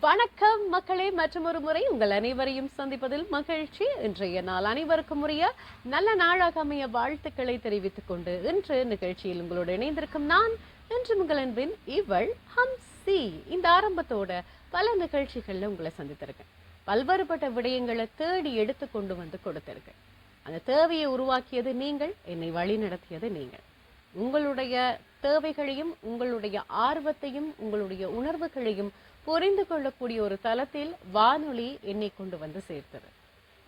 வணக்கம் மக்களே. மற்றும் ஒரு முறை உங்கள் அனைவரையும் சந்திப்பதில் மகிழ்ச்சி. இன்றைய நாள் அனைவருக்கும் உரிய நல்ல நாளாக அமைய வாழ்த்துக்களை தெரிவித்துக் கொண்டு இன்று நிகழ்ச்சியில் உங்களோடு இணைந்திருக்கும் நான் இன்று உங்கள் அன்பின் இவள் ஹம்சி. இந்த ஆரம்பத்தோட பல நிகழ்ச்சிகளில் உங்களை சந்தித்திருக்கேன். பல்வேறுபட்ட விடயங்களை தேடி எடுத்து கொண்டு வந்து கொடுத்திருக்கேன். அந்த தேவையை உருவாக்கியது நீங்கள் என்னை வழி நடத்தியது நீங்கள். உங்களுடைய தேவைகளையும் உங்களுடைய ஆர்வத்தையும் உங்களுடைய உணர்வுகளையும் புரிந்து கொள்ளக்கூடிய ஒரு தளத்தில் வானொலி என்னை கொண்டு வந்து சேர்த்தது.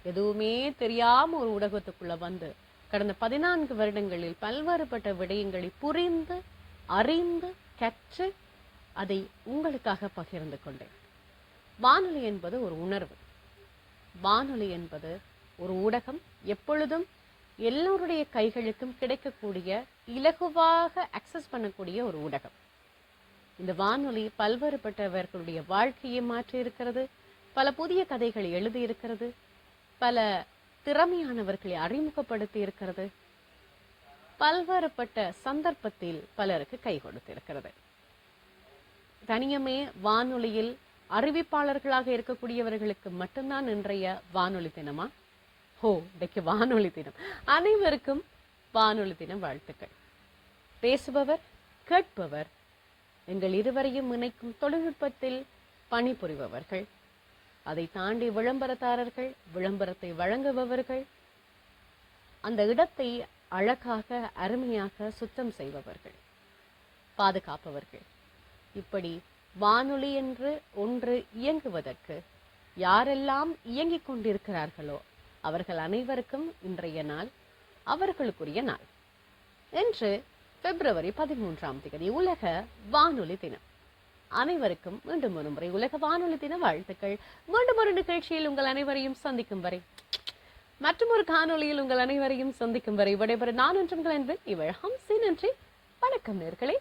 எதுவுமே தெரியாம ஒரு ஊடகத்துக்குள்ள வந்து கடந்த பதினான்கு வருடங்களில் பல்வேறுபட்ட விடயங்களை புரிந்து அறிந்து கற்று அதை உங்களுக்காக பகிர்ந்து கொண்டேன். வானொலி என்பது ஒரு உணர்வு. வானொலி என்பது ஒரு ஊடகம். எப்பொழுதும் எல்லோருடைய கைகளுக்கும் கிடைக்கக்கூடிய இலகுவாக அக்சஸ் பண்ணக்கூடிய ஒரு ஊடகம். இந்த வானொலி பல்வேறுபட்டவர்களுடைய வாழ்க்கையை மாற்றி இருக்கிறது பல புதிய கதைகளை எழுதியிருக்கிறது பல திறமையானவர்களை அறிமுகப்படுத்தி இருக்கிறது பல்வேறுபட்ட சந்தர்ப்பத்தில் பலருக்கு கை கொடுத்திருக்கிறது. தனியமே வானொலியில் அறிவிப்பாளர்களாக இருக்கக்கூடியவர்களுக்கு மட்டும்தான் இன்றைய வானொலி தினமா? ஹோ இன்றைக்கு வானொலி தினம். அனைவருக்கும் வானொலி தினம் வாழ்த்துக்கள். பேசுபவர் கேட்பவர் எங்கள் இருவரையும் இணைக்கும் தொழில்நுட்பத்தில் பணிபுரிபவர்கள். அதை தாண்டி விளம்பரதாரர்கள் விளம்பரத்தை வழங்குபவர்கள் அந்த இடத்தை அழகாக அருமையாக சுத்தம் செய்பவர்கள் பாதுகாப்பவர்கள். இப்படி வானொலி என்று ஒன்று இயங்குவதற்கு யாரெல்லாம் இயங்கிக் கொண்டிருக்கிறார்களோ அவர்கள் அனைவருக்கும் இன்றைய நாள் அவர்களுக்குரிய நாள். இன்று பிப்ரவரி பதிமூன்றாம் தேதி உலக வானொலி தினம். அனைவருக்கும் மீண்டும் ஒரு முறை உலக வானொலி தின வாழ்த்துக்கள். மீண்டும் ஒரு நிகழ்ச்சியில் உங்கள் அனைவரையும் சந்திக்கும் வரை மற்றும் ஒரு காணொளியில் உங்கள் அனைவரையும் சந்திக்கும் வரை விடைபெற நான் ஒன்றும் இவள் ஹம்சி. நன்றி. வணக்கம் நேர்களே.